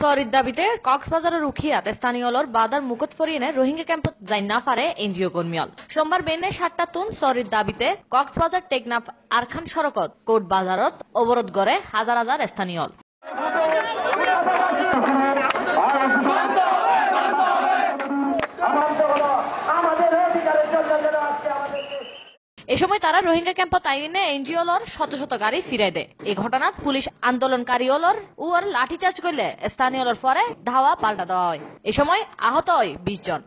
সরির দাবিতে কক্সবাজারের উখিয়াতে স্থানীয় লর বাদার মুকুট ফরিয়ে রোহিঙ্গা ক্যাম্পত যাই না পারে এনজিও কর্মীল সোমবার বেনে সাতটা তুন সরির দাবিতে কক্সবাজার টেকনাফ আরখান সড়কত কোট বাজারত অবরোধ করে হাজার হাজার স্থানীয়ল এ সময় তারা রোহিঙ্গা ক্যাম্প তাইনে এনজিও লর শত শত গাড়ি ফিরাই দেয়। এই ঘটনাত পুলিশ আন্দোলনকারীলর উয়ার লাঠিচার্জ করলে স্থানীয়লর পরে ধাওয়া পাল্টা দেওয়া হয়। এ সময় আহত হয় বিশ জন।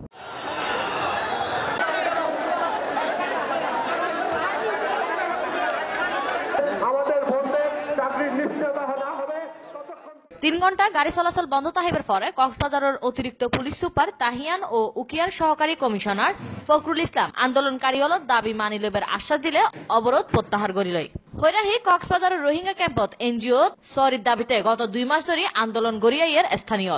তিন ঘণ্টা গাড়ি চলাচল বন্ধ থাকিবার পরে কক্সবাজারের অতিরিক্ত পুলিশ সুপার তাহিয়ান ও উকিয়ার সহকারী কমিশনার ফখরুল ইসলাম আন্দোলনকারীগুলোর দাবি মানি লইবার আশ্বাস দিলে অবরোধ প্রত্যাহার করিলই হৈরাহি কক্সবাজারের রোহিঙ্গা ক্যাম্পত এনজিও সরির দাবিতে গত দুই মাস ধরে আন্দোলন গড়িয়াইয়ের স্থানীয়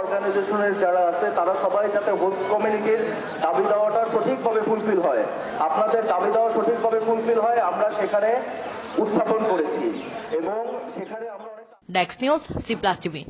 অর্গানাইজেশনের যারা আছে, তারা সবাই যাতে হোস্ট কমিউনিটির দাবি দেওয়াটা সঠিকভাবে ফুলফিল হয়। আপনাদের দাবি দেওয়া সঠিকভাবে ফুলফিল হয়, আমরা সেখানে উত্থাপন করেছি। এবং সেখানে আমরা Dex News, C Plus TV.